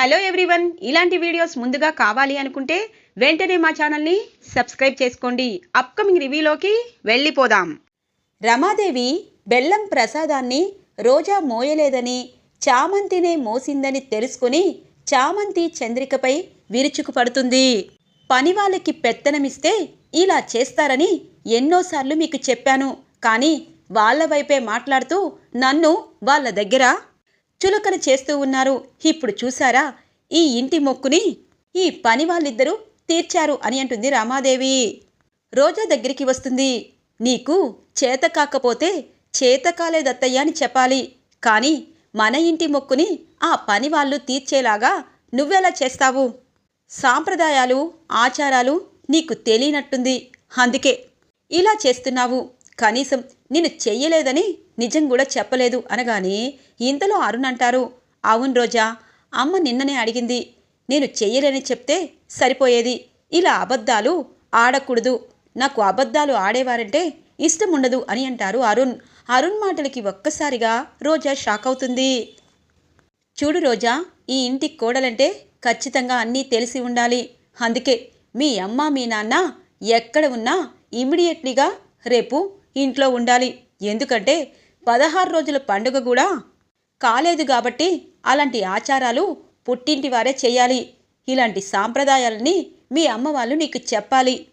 Hello everyone ఇలాంటి videos ముందుగా కావాలి అనుకుంటే వెంటనే మా ఛానల్ని సబ్స్క్రైబ్ చేసుకోండి. అప్కమింగ్ రివ్యూలోకి వెళ్ళిపోదాం. రమాదేవి బెల్లం ప్రసాదాన్ని రోజా మోయలేదని చామంతినే మోసిందని తెలుసుకుని చామంతి చంద్రికపై విరుచుకుపడుతుంది పని వాళ్ళకి పెత్తనమిస్తే ఇలా చేస్తారని ఎన్నోసార్లు మీకు చెప్పాను. కానీ వాళ్ళ వైపే మాట్లాడుతూ నన్ను వాళ్ళ దగ్గర చులకన చేస్తూ ఉన్నారు. ఇప్పుడు చూసారా ఈ ఇంటి మొక్కుని ఈ పని వాళ్ళిద్దరూ తీర్చారు అని అంటుంది రామాదేవి. రోజా దగ్గరికి వస్తుంది. నీకు చేత కాకపోతే చేత కాలేదత్తయ్య అని చెప్పాలి. కానీ మన ఇంటి మొక్కుని ఆ పని వాళ్ళు తీర్చేలాగా నువ్వెలా చేస్తావు? సాంప్రదాయాలు ఆచారాలు నీకు తెలియనట్టుంది. అందుకే ఇలా చేస్తున్నావు. కనీసం నేను చెయ్యలేదని నిజం కూడా చెప్పలేదు అనగానే ఇంతలో అరుణ్ అంటారు అవును రోజా అమ్మ నిన్ననే అడిగింది. నేను చెయ్యలేని చెప్తే సరిపోయేది. ఇలా అబద్ధాలు ఆడకూడదు. నాకు అబద్ధాలు ఆడేవారంటే ఇష్టం ఉండదు అని అంటారు అరుణ్. అరుణ్ మాటలకి ఒక్కసారిగా రోజా షాక్ అవుతుంది. చూడు రోజా ఈ ఇంటి కోడలంటే ఖచ్చితంగా అన్నీ తెలిసి ఉండాలి. అందుకే మీ అమ్మ మీ నాన్న ఎక్కడ ఉన్నా ఇమ్మీడియట్లీగా రేపు ఇంట్లో ఉండాలి. ఎందుకంటే పదహారు రోజుల పండుగ కూడా కాలేదు కాబట్టి అలాంటి ఆచారాలు పుట్టింటి వారే చేయాలి. ఇలాంటి సాంప్రదాయాలని మీ అమ్మ వాళ్ళు నీకు చెప్పాలి.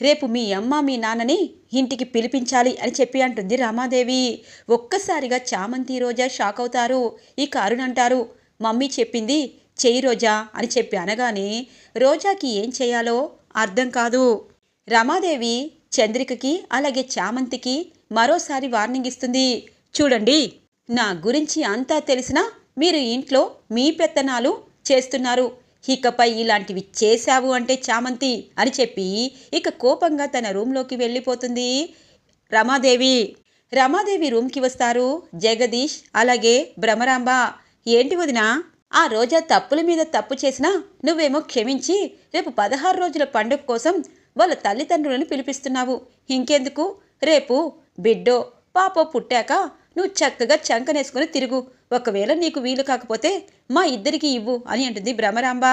రేపు మీ అమ్మ మీ నాన్నని ఇంటికి పిలిపించాలి అని చెప్పి అంటుంది రామాదేవి. ఒక్కసారిగా చామంతి రోజా షాక్ అవుతారు. ఇక అరుణ్ అంటారు మమ్మీ చెప్పింది చెయ్యి రోజా అని చెప్పి అనగానే రోజాకి ఏం చేయాలో అర్థం కాదు. రమాదేవి చంద్రికకి అలాగే చామంతికి మరోసారి వార్నింగ్ ఇస్తుంది. చూడండి. నా గురించి అంతా తెలిసినా మీరు ఇంట్లో మీ పెత్తనాలు చేస్తున్నారు. ఇకపై ఇలాంటివి చేశావు అంటే చామంతి అని చెప్పి ఇక కోపంగా తన రూంలోకి వెళ్ళిపోతుంది రమాదేవి. రమాదేవి రూమ్కి వస్తారు. జగదీష్ అలాగే భ్రమరాంబ. ఏంటి వదినా? ఆ రోజా తప్పుల మీద తప్పు చేసినా నువ్వేమో క్షమించి రేపు పదహారు రోజుల పండుగ కోసం వాళ్ళ తల్లిదండ్రులను పిలిపిస్తున్నావు. ఇంకెందుకు? రేపు బిడ్డో పాపో పుట్టాక నువ్వు చక్కగా చంకనేసుకుని తిరుగు. ఒకవేళ నీకు వీలు కాకపోతే మా ఇద్దరికి ఇవ్వు అని అంటుంది భ్రమరాంబ.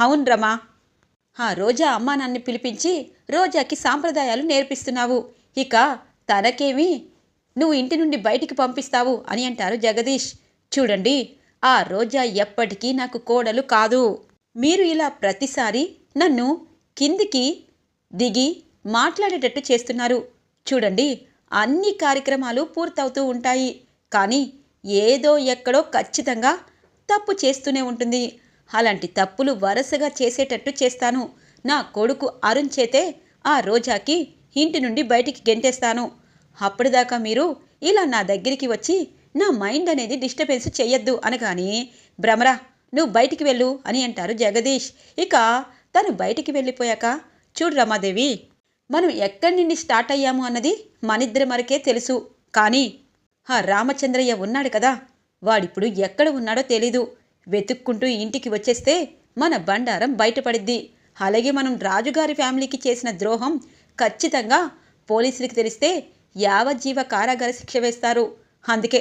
అవును రమా. ఆ రోజా అమ్మా నాన్ని పిలిపించి రోజాకి సాంప్రదాయాలు నేర్పిస్తున్నావు. ఇక తనకేమి నువ్వు ఇంటి నుండి బయటికి పంపిస్తావు అని అంటారు జగదీష్. చూడండి ఆ రోజా ఎప్పటికీ నాకు కోడలు కాదు. మీరు ఇలా ప్రతిసారి నన్ను కిందికి దిగి మాట్లాడేటట్టు చేస్తున్నారు. చూడండి అన్ని కార్యక్రమాలు పూర్తవుతూ ఉంటాయి. కానీ ఏదో ఎక్కడో ఖచ్చితంగా తప్పు చేస్తూనే ఉంటుంది. అలాంటి తప్పులు వరుసగా చేసేటట్టు చేస్తాను. నా కొడుకు అరుణ్ చేతే ఆ రోజాకి ఇంటి నుండి బయటికి గెంటేస్తాను. అప్పటిదాకా మీరు ఇలా నా దగ్గరికి వచ్చి నా మైండ్ అనేది డిస్టర్బెన్స్ చెయ్యొద్దు అనగానే భ్రమరా నువ్వు బయటికి వెళ్ళు అని అంటారు జగదీష్. ఇక తను బయటికి వెళ్ళిపోయాక చూడు రమాదేవి మనం ఎక్కడి నుండి స్టార్ట్ అయ్యాము అన్నది మనిద్దరి మరకే తెలుసు. కానీ ఆ రామచంద్రయ్య ఉన్నాడు కదా వాడిప్పుడు ఎక్కడ ఉన్నాడో తెలీదు. వెతుక్కుంటూ ఇంటికి వచ్చేస్తే మన బండారం బయటపడిద్ది. అలాగే మనం రాజుగారి ఫ్యామిలీకి చేసిన ద్రోహం ఖచ్చితంగా పోలీసులకి తెలిస్తే యావజ్జీవ కారాగార శిక్ష వేస్తారు. అందుకే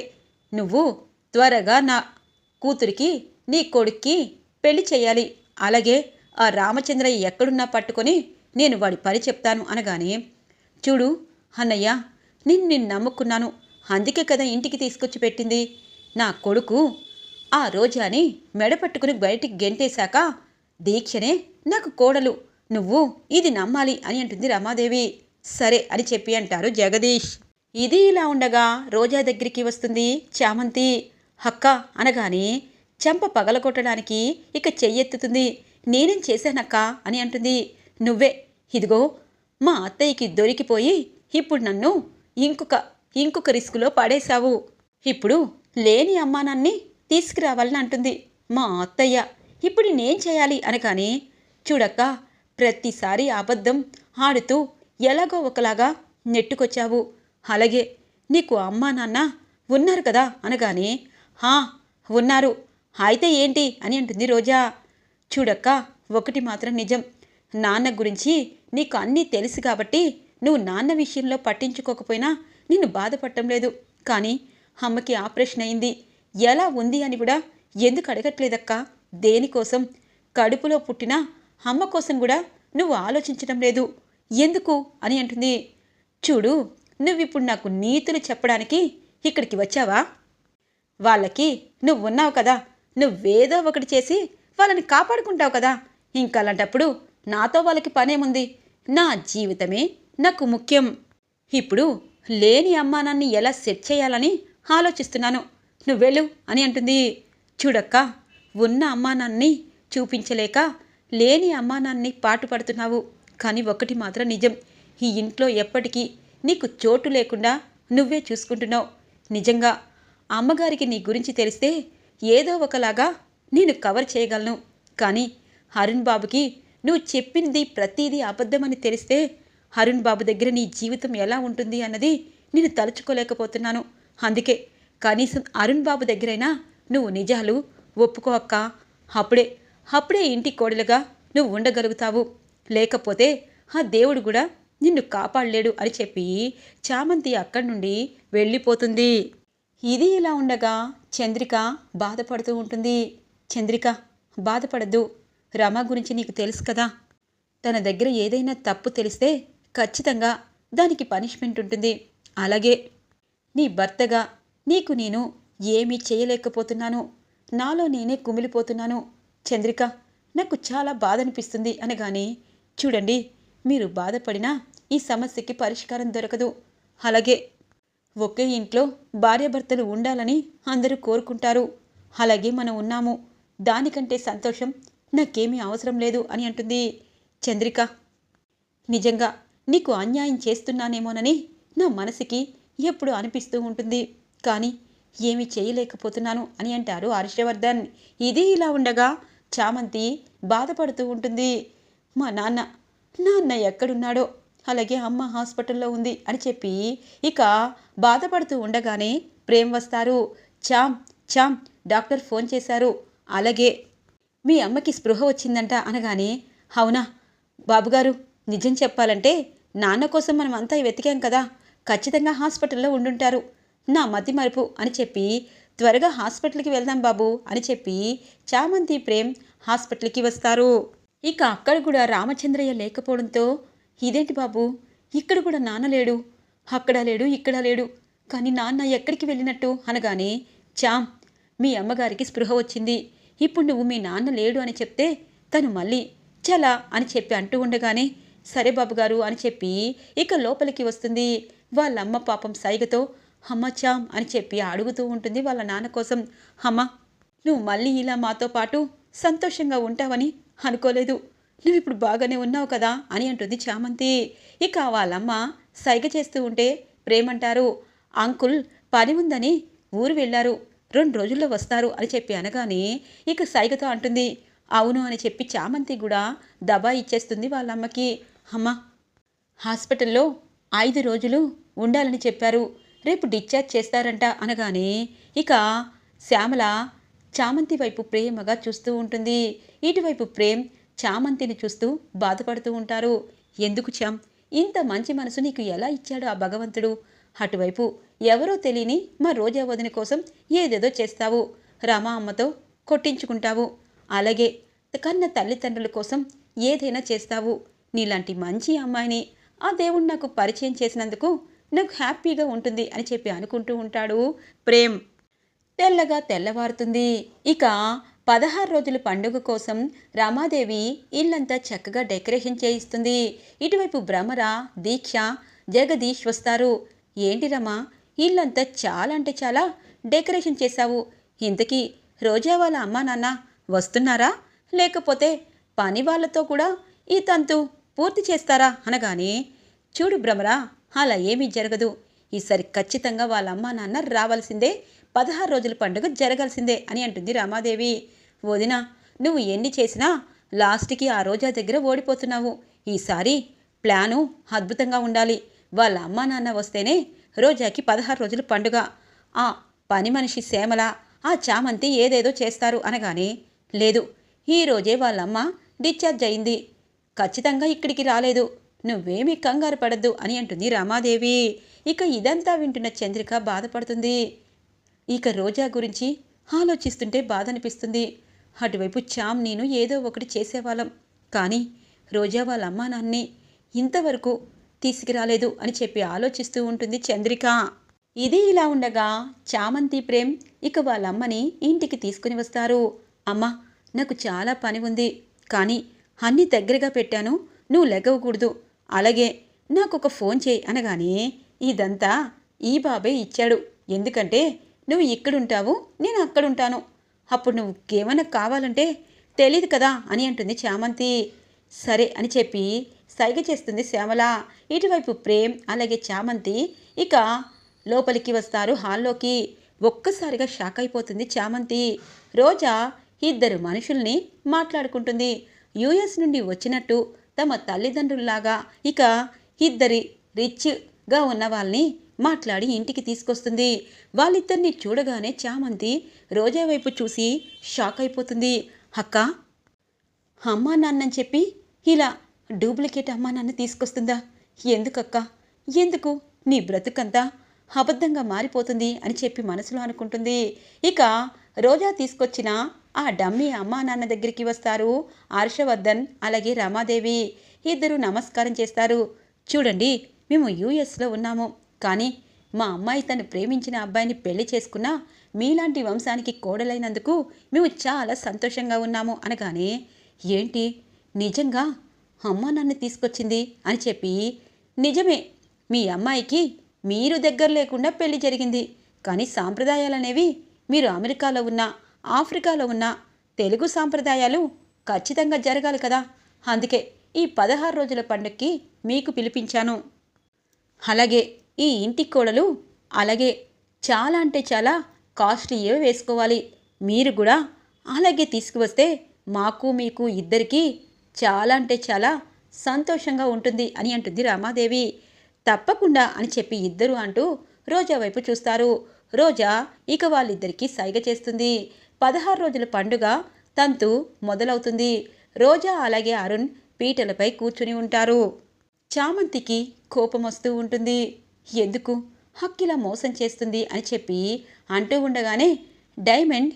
నువ్వు త్వరగా నా కూతురికి నీ కొడుక్కి పెళ్ళి చేయాలి. అలాగే ఆ రామచంద్రయ్య ఎక్కడున్నా పట్టుకొని నేను వాడి పని చెప్తాను అనగానే చూడు అన్నయ్య నిన్ను నమ్ముకున్నాను. అందుకే కదా ఇంటికి తీసుకొచ్చి పెట్టింది. నా కొడుకు ఆ రోజాని మెడ పట్టుకుని బయటికి గెంటేశాక దీక్షనే నాకు కోడలు. నువ్వు ఇది నమ్మాలి అని అంటుంది రమాదేవి. సరే అని చెప్పి అంటారు జగదీష్. ఇది ఇలా ఉండగా రోజా దగ్గరికి వస్తుంది చామంతి. హక్క అనగానే చెంప పగలగొట్టడానికి ఇక చెయ్యెత్తుతుంది. నేనేం చేశానక్క అని అంటుంది. నువ్వే. ఇదిగో మా అత్తయ్యకి దొరికిపోయి ఇప్పుడు నన్ను ఇంకొక ఇంకొక రిస్కులో పడేశావు. ఇప్పుడు లేని అమ్మానాన్ని తీసుకురావాలని అంటుంది మా అత్తయ్య. ఇప్పుడు నేను చేయాలి అనగానే చూడక్క ప్రతిసారి అబద్ధం ఆడుతూ ఎలాగో ఒకలాగా నెట్టుకొచ్చావు. అలాగే నీకు అమ్మా నాన్న ఉన్నారు కదా అనగానే హా ఉన్నారు. అయితే ఏంటి అని అంటుంది రోజా. చూడక్క ఒకటి మాత్రం నిజం. నాన్న గురించి నీకు అన్నీ తెలుసు కాబట్టి నువ్వు నాన్న విషయంలో పట్టించుకోకపోయినా నిన్ను బాధపడటం లేదు. కానీ అమ్మకి ఆపరేషన్ అయింది. ఎలా ఉంది అని కూడా ఎందుకు అడగట్లేదక్కా? దేనికోసం? కడుపులో పుట్టిన అమ్మ కోసం కూడా నువ్వు ఆలోచించడం లేదు. ఎందుకు అని అంటుంది. చూడు నువ్విప్పుడు నాకు నీతులు చెప్పడానికి ఇక్కడికి వచ్చావా? వాళ్ళకి నువ్వు ఉన్నావు కదా. నువ్వేదో ఒకటి చేసి వాళ్ళని కాపాడుకుంటావు కదా. ఇంకా అలాంటప్పుడు నాతో వాళ్ళకి పనేముంది? నా జీవితమే నాకు ముఖ్యం. ఇప్పుడు లేని అమ్మానాన్ని ఎలా సెట్ చేయాలని ఆలోచిస్తున్నాను. నువ్వు వెళ్ళు అని అంటుంది. చూడక్క ఉన్న అమ్మానాన్ని చూపించలేక లేని అమ్మానాన్ని పాటుపడుతున్నావు. కానీ ఒకటి మాత్రం నిజం. ఈ ఇంట్లో ఎప్పటికీ నీకు చోటు లేకుండా నువ్వే చూసుకుంటున్నావు. నిజంగా అమ్మగారికి నీ గురించి తెలిస్తే ఏదో ఒకలాగా నేను కవర్ చేయగలను. కానీ అరుణ్ బాబుకి నువ్వు చెప్పింది ప్రతిదీ అబద్ధమని తెలిస్తే అరుణ్ బాబు దగ్గర నీ జీవితం ఎలా ఉంటుంది అన్నది నేను తలుచుకోలేకపోతున్నాను. అందుకే కనీసం అరుణ్ బాబు దగ్గరైనా నువ్వు నిజాలు ఒప్పుకో అక్క. అప్పుడే అప్పుడే ఇంటి కోడలుగా నువ్వు ఉండగలుగుతావు. లేకపోతే ఆ దేవుడు కూడా నిన్ను కాపాడలేడు అని చెప్పి చామంతి అక్కడి నుండి వెళ్ళిపోతుంది. ఇది ఇలా ఉండగా చంద్రిక బాధపడుతూ ఉంటుంది. చంద్రిక బాధపడద్దు. రమ గురించి నీకు తెలుసు కదా. తన దగ్గర ఏదైనా తప్పు తెలిస్తే ఖచ్చితంగా దానికి పనిష్మెంట్ ఉంటుంది. అలాగే నీ భర్తగా నీకు నేను ఏమీ చేయలేకపోతున్నాను. నాలో నేనే కుమిలిపోతున్నాను. చంద్రిక నాకు చాలా బాధ అనిపిస్తుంది అనగానే చూడండి మీరు బాధపడినా ఈ సమస్యకి పరిష్కారం దొరకదు. అలాగే ఒకే ఇంట్లో భార్యాభర్తలు ఉండాలని అందరూ కోరుకుంటారు. అలాగే మనం ఉన్నాము. దానికంటే సంతోషం నాకేమీ అవసరం లేదు అని అంటుంది. చంద్రిక నిజంగా నీకు అన్యాయం చేస్తున్నానేమోనని నా మనసుకి ఎప్పుడు అనిపిస్తూ ఉంటుంది. కానీ ఏమి చేయలేకపోతున్నాను అని అంటారు హర్షవర్ధన్. ఇది ఇలా ఉండగా చామంతి బాధపడుతూ ఉంటుంది. మా నాన్న నాన్న ఎక్కడున్నాడో? అలాగే అమ్మ హాస్పిటల్లో ఉంది అని చెప్పి ఇక బాధపడుతూ ఉండగానే ప్రేమ్ వస్తారు. చామ్ చామ్ డాక్టర్ ఫోన్ చేశారు. అలాగే మీ అమ్మకి స్పృహ వచ్చిందంట అనగానే అవునా? బాబుగారు నిజం చెప్పాలంటే నాన్న కోసం మనం అంతా వెతికాం కదా. ఖచ్చితంగా హాస్పిటల్లో ఉండుంటారు. నా మతి మరుపు అని చెప్పి త్వరగా హాస్పిటల్కి వెళ్దాం బాబు అని చెప్పి చామంతి ప్రేమ్ హాస్పిటల్కి వస్తారు. ఇక అక్కడ కూడా రామచంద్రయ్య లేకపోవడంతో ఇదేంటి బాబు? ఇక్కడ కూడా నాన్న లేడు. అక్కడ లేడు ఇక్కడ లేడు. కానీ నాన్న ఎక్కడికి వెళ్ళినట్టు? అనగానే చామ్ మీ అమ్మగారికి స్పృహ వచ్చింది. ఇప్పుడు నువ్వు మీ నాన్న లేడు అని చెప్తే తను మళ్ళీ చలా అని చెప్పి అంటూ ఉండగానే సరే బాబుగారు అని చెప్పి ఇక లోపలికి వస్తుంది. వాళ్ళమ్మ పాపం సైగతో అమ్మ చామ్ అని చెప్పి అడుగుతూ ఉంటుంది వాళ్ళ నాన్న కోసం. అమ్మ నువ్వు మళ్ళీ ఇలా మాతో పాటు సంతోషంగా ఉంటావని అనుకోలేదు. నువ్వు ఇప్పుడు బాగానే ఉన్నావు కదా అని అంటుంది చామంతి. ఇక వాళ్ళమ్మ సైగ చేస్తూ ఉంటే ప్రేమంటారు. అంకుల్ పని ఉందని ఊరు వెళ్ళారు. రెండు రోజుల్లో వస్తారు అని చెప్పి అనగానే ఇక సైగతో అంటుంది అవును అని చెప్పి చామంతి కూడా దబా ఇచ్చేస్తుంది వాళ్ళ అమ్మకి అమ్మ హాస్పిటల్లో ఐదు రోజులు ఉండాలని చెప్పారు రేపు డిశ్చార్జ్ చేస్తారంట అనగానే ఇక శ్యామల చామంతి వైపు ప్రేమగా చూస్తూ ఉంటుంది. ఇటువైపు ప్రేమ్ చామంతిని చూస్తూ బాధపడుతూ ఉంటారు. ఎందుకు చామ్ ఇంత మంచి మనసు నీకు ఎలా ఇచ్చాడు ఆ భగవంతుడు? అటువైపు ఎవరో తెలియని మా రోజా వదిన కోసం ఏదేదో చేస్తావు. రామా అమ్మతో కొట్టించుకుంటావు. అలాగే కన్న తల్లిదండ్రుల కోసం ఏదైనా చేస్తావు. నీలాంటి మంచి అమ్మాయిని ఆ దేవుడు నాకు పరిచయం చేసినందుకు నాకు హ్యాపీగా ఉంటుంది అని చెప్పి అనుకుంటూ ఉంటాడు ప్రేమ్. తెల్లగా తెల్లవారుతుంది. ఇక పదహారు రోజుల పండుగ కోసం రామాదేవి ఇల్లంతా చక్కగా డెకరేషన్ చేయిస్తుంది. ఇటువైపు భ్రమర దీక్ష జగదీష్ వస్తారు. ఏంటి రమా? ఇల్లంతా చాలా అంటే చాలా డెకరేషన్ చేశావు. ఇంతకీ రోజా వాళ్ళ అమ్మా నాన్న వస్తున్నారా? లేకపోతే పని వాళ్ళతో కూడా ఈ తంతు పూర్తి చేస్తారా అనగానే చూడు భ్రమరా అలా ఏమీ జరగదు. ఈసారి ఖచ్చితంగా వాళ్ళ అమ్మా నాన్న రావాల్సిందే పదహారు రోజుల పండుగ జరగాల్సిందే అని అంటుంది రామాదేవి. వదిన నువ్వు ఎన్ని చేసినా లాస్ట్కి ఆ రోజా దగ్గర ఓడిపోతున్నావు. ఈసారి ప్లాను అద్భుతంగా ఉండాలి. వాళ్ళ అమ్మా నాన్న వస్తేనే రోజాకి పదహారు రోజులు పండుగ. ఆ పని మనిషి శ్యామల ఆ చామంతి ఏదేదో చేస్తారు అనగానే లేదు ఈ రోజే వాళ్ళమ్మ డిశ్చార్జ్ అయింది. ఖచ్చితంగా ఇక్కడికి రాలేదు. నువ్వేమీ కంగారు పడద్దు అని అంటుంది రామాదేవి. ఇక ఇదంతా వింటున్న చంద్రిక బాధపడుతుంది. ఇక రోజా గురించి ఆలోచిస్తుంటే బాధ అనిపిస్తుంది అటువైపు చామ్ నేను ఏదో ఒకటి చేసేవాళ్ళం. కానీ రోజా వాళ్ళ అమ్మా నాన్ని ఇంతవరకు తీసుకురాలేదు అని చెప్పి ఆలోచిస్తూ ఉంటుంది చంద్రిక. ఇది ఇలా ఉండగా చామంతి ప్రేమ్ ఇక వాళ్ళ అమ్మని ఇంటికి తీసుకుని వస్తారు. అమ్మ నాకు చాలా పని ఉంది కానీ అన్ని దగ్గరగా పెట్టాను నువ్వు లెగవకూడదు. అలాగే నాకు ఒక ఫోన్ చేయి అనగానే ఇదంతా ఈ బాబే ఇచ్చాడు. ఎందుకంటే నువ్వు ఇక్కడుంటావు నేను అక్కడుంటాను. అప్పుడు నువ్వు ఏమైనా కావాలంటే తెలియదు కదా అని అంటుంది చామంతి. సరే అని చెప్పి సైగ చేస్తుంది శ్యామల. ఇటువైపు ప్రేమ్ అలాగే చామంతి. ఇక లోపలికి వస్తారు హాల్లోకి. ఒక్కసారిగా షాక్ అయిపోతుంది చామంతి. రోజా ఇద్దరు మనుషుల్ని మాట్లాడుకుంటుంది. యుఎస్ నుండి వచ్చినట్టు తమ తల్లిదండ్రుల్లాగా. ఇక ఇద్దరి రిచ్గా ఉన్న వాళ్ళని మాట్లాడి ఇంటికి తీసుకొస్తుంది. వాళ్ళిద్దరిని చూడగానే చామంతి రోజా వైపు చూసి షాక్ అయిపోతుంది. అక్క అమ్మా నాన్నని చెప్పి ఇలా డూప్లికేట్ అమ్మా నాన్న తీసుకొస్తుందా? ఎందుకక్క? ఎందుకు? నీ బ్రతుకంతా అబద్ధంగా మారిపోతుంది అని చెప్పి మనసులో అనుకుంటుంది. ఇక రోజా తీసుకొచ్చిన ఆ డమ్మీ అమ్మా నాన్న దగ్గరికి వస్తారు హర్షవర్ధన్ అలాగే రమాదేవి. ఇద్దరు నమస్కారం చేస్తారు. చూడండి మేము యూఎస్లో ఉన్నాము. కానీ మా అమ్మాయి తను ప్రేమించిన అబ్బాయిని పెళ్ళి చేసుకున్నా మీలాంటి వంశానికి కోడలైనందుకు మేము చాలా సంతోషంగా ఉన్నాము అనగానే ఏంటి? నిజంగా అమ్మ నన్ను తీసుకొచ్చింది అని చెప్పి నిజమే మీ అమ్మాయికి మీరు దగ్గర లేకుండా పెళ్ళి జరిగింది. కానీ సాంప్రదాయాలనేవి మీరు అమెరికాలో ఉన్న ఆఫ్రికాలో ఉన్న తెలుగు సాంప్రదాయాలు ఖచ్చితంగా జరగాలి కదా. అందుకే ఈ పదహారు రోజుల పండుగకి మీకు పిలిపించాను. అలాగే ఈ ఇంటి కోడలు అలాగే చాలా అంటే చాలా కాస్ట్లీయే వేసుకోవాలి. మీరు కూడా అలాగే తీసుకువస్తే మాకు మీకు ఇద్దరికీ చాలా అంటే చాలా సంతోషంగా ఉంటుంది అని అంటుంది రామాదేవి. తప్పకుండా అని చెప్పి ఇద్దరు అంటూ రోజా వైపు చూస్తారు. రోజా ఇక వాళ్ళిద్దరికీ సైగ చేస్తుంది. పదహారు రోజుల పండుగ తంతు మొదలవుతుంది. రోజా అలాగే అరుణ్ పీటలపై కూర్చుని ఉంటారు. చామంతికి కోపం వస్తూ ఉంటుంది. ఎందుకు? హక్కిలా మోసం చేస్తుంది అని చెప్పి అంటూ ఉండగానే డైమండ్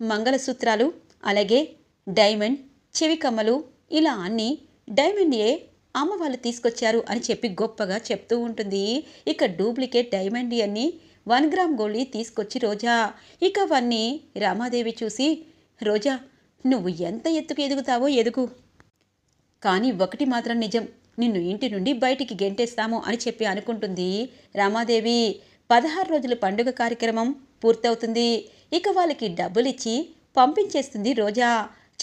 మంగళసూత్రాలు అలాగే డైమండ్ చెవి కమ్మలు ఇలా అన్ని డైమండ్ ఏ అమ్మ వాళ్ళు తీసుకొచ్చారు అని చెప్పి గొప్పగా చెప్తూ ఉంటుంది. ఇక డూప్లికేట్ డైమండ్ అని వన్ గ్రామ్ గోల్డ్ తీసుకొచ్చి రోజా. ఇక అవన్నీ రామాదేవి చూసి రోజా నువ్వు ఎంత ఎత్తుకు ఎదుగుతావో ఎదుగు. కానీ ఒకటి మాత్రం నిజం నిన్ను ఇంటి నుండి బయటికి గెంటేస్తాము అని చెప్పి అనుకుంటుంది రామాదేవి. పదహారు రోజుల పండుగ కార్యక్రమం పూర్తవుతుంది. ఇక వాళ్ళకి డబ్బులిచ్చి పంపించేస్తుంది రోజా.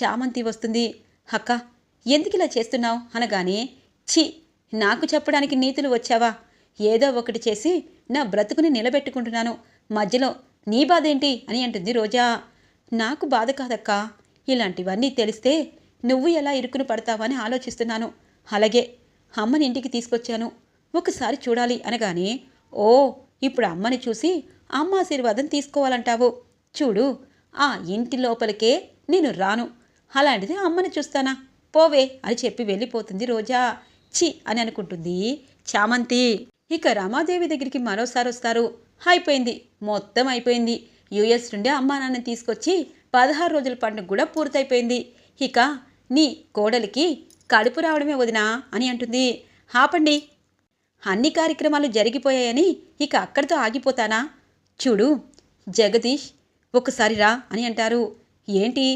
చామంతి వస్తుంది. అక్క ఎందుకు ఇలా చేస్తున్నావు? అనగానే ఛీ నాకు చెప్పడానికి నీతులు వచ్చావా? ఏదో ఒకటి చేసి నా బ్రతుకుని నిలబెట్టుకుంటున్నాను. మధ్యలో నీ బాధ ఏంటి అని అంటుంది రోజా. నాకు బాధ కాదక్కా. ఇలాంటివన్నీ తెలిస్తే నువ్వు ఎలా ఇరుకును పడతావని ఆలోచిస్తున్నాను. అలాగే అమ్మని ఇంటికి తీసుకొచ్చాను. ఒకసారి చూడాలి అనగానే ఓ ఇప్పుడు అమ్మని చూసి అమ్మ ఆశీర్వాదం తీసుకోవాలంటావు. చూడు ఆ ఇంటి లోపలికే నేను రాను. అలాంటిది అమ్మని చూస్తానా? పోవే అని చెప్పి వెళ్ళిపోతుంది రోజా. చి అని అనుకుంటుంది చామంతి. ఇక రమాదేవి దగ్గరికి మరోసారి వస్తారు. అయిపోయింది. మొత్తం అయిపోయింది. యుఎస్ నుండి అమ్మా నాన్న తీసుకొచ్చి పదహారు రోజుల పండుగ కూడా పూర్తయిపోయింది. ఇక నీ కోడలికి కడుపు రావడమే వదినా అని అంటుంది. ఆపండి. అన్ని కార్యక్రమాలు జరిగిపోయాయని ఇక అక్కడితో ఆగిపోతానా? చూడు జగదీష్ ఒకసారి రా అని అంటారు. ఏంటి?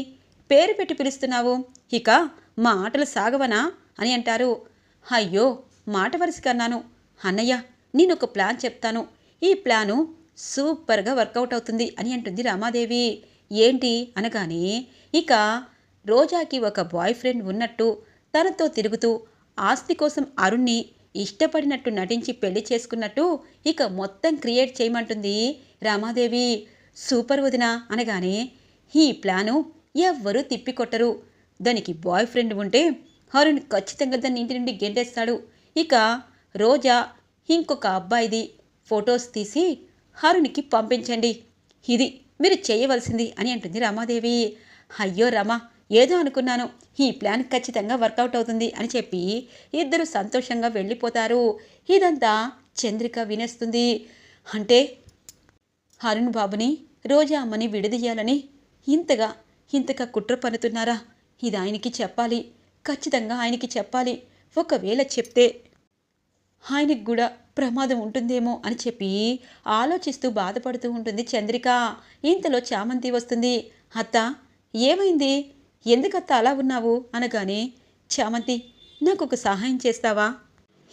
పేరు పెట్టి పిలుస్తున్నావు? ఇక మా ఆటలు సాగవనా? అని అంటారు. అయ్యో మాట వరుసకన్నాను అన్నయ్య నేను ఒక ప్లాన్ చెప్తాను. ఈ ప్లాను సూపర్గా వర్కౌట్ అవుతుంది అని అంటుంది రామాదేవి. ఏంటి? అనగానే ఇక రోజాకి ఒక బాయ్ ఫ్రెండ్ ఉన్నట్టు తనతో తిరుగుతూ ఆస్తి కోసం అరుణ్ణి ఇష్టపడినట్టు నటించి పెళ్ళి చేసుకున్నట్టు ఇక మొత్తం క్రియేట్ చేయమంటుంది రామాదేవి. సూపర్ వదిన అనగానే ఈ ప్లాను ఎవ్వరూ తిప్పికొట్టరు. దానికి బాయ్ ఫ్రెండ్ ఉంటే అరుణ్ ఖచ్చితంగా దాన్ని ఇంటి నుండి గెంటేస్తాడు. ఇక రోజా ఇంకొక అబ్బాయిది ఫొటోస్ తీసి హరుణ్కి పంపించండి. ఇది మీరు చేయవలసింది అని అంటుంది రమాదేవి. అయ్యో రమా ఏదో అనుకున్నాను. ఈ ప్లాన్ ఖచ్చితంగా వర్కౌట్ అవుతుంది అని చెప్పి ఇద్దరు సంతోషంగా వెళ్ళిపోతారు. ఇదంతా చంద్రిక వినేస్తుంది. అంటే అరుణ్ బాబుని రోజా అమ్మని విడదీయాలని ఇంతగా ఇంతగా కుట్ర పన్నుతున్నారా? ఇది ఆయనకి చెప్పాలి. ఖచ్చితంగా ఆయనకి చెప్పాలి. ఒకవేళ చెప్తే ఆయనకి కూడా ప్రమాదం ఉంటుందేమో అని చెప్పి ఆలోచిస్తూ బాధపడుతూ ఉంటుంది చంద్రిక. ఇంతలో చామంతి వస్తుంది. అత్త ఏమైంది? ఎందుకత్త అలా ఉన్నావు? అనగానే చామంతి నాకు ఒక సహాయం చేస్తావా?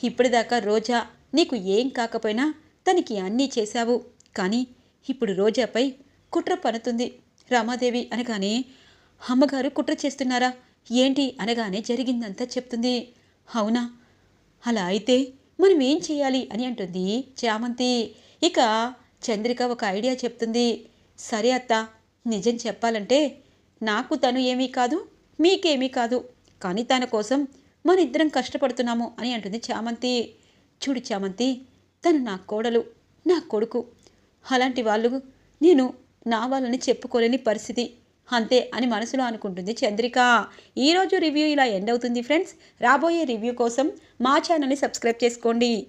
ఇప్పటిదాకా రోజా నీకు ఏం కాకపోయినా తనకి అన్నీ చేశావు. కానీ ఇప్పుడు రోజాపై కుట్ర పనుతుంది రామాదేవి అనగానే అమ్మగారు కుట్ర చేస్తున్నారా? ఏంటి? అనగానే జరిగిందంతా చెప్తుంది. అవునా? అలా అయితే మనం ఏం చేయాలి? అని అంటుంది చామంతి. ఇక చంద్రిక ఒక ఐడియా చెప్తుంది. సరే అత్త నిజం చెప్పాలంటే నాకు తను ఏమీ కాదు మీకేమీ కాదు. కానీ తన కోసం మన ఇద్దరం కష్టపడుతున్నాము అని అంటుంది చామంతి. చూడు చామంతి తను నా కోడలు నా కొడుకు. అలాంటి వాళ్ళు నేను నా వాళ్ళని చెప్పుకోలేని పరిస్థితి. అంతే అని మనసులో అనుకుంటుంది చంద్రిక. ఈరోజు రివ్యూ ఇలా ఎండ్ అవుతుంది ఫ్రెండ్స్. రాబోయే రివ్యూ కోసం మా ఛానల్ని సబ్స్క్రైబ్ చేసుకోండి.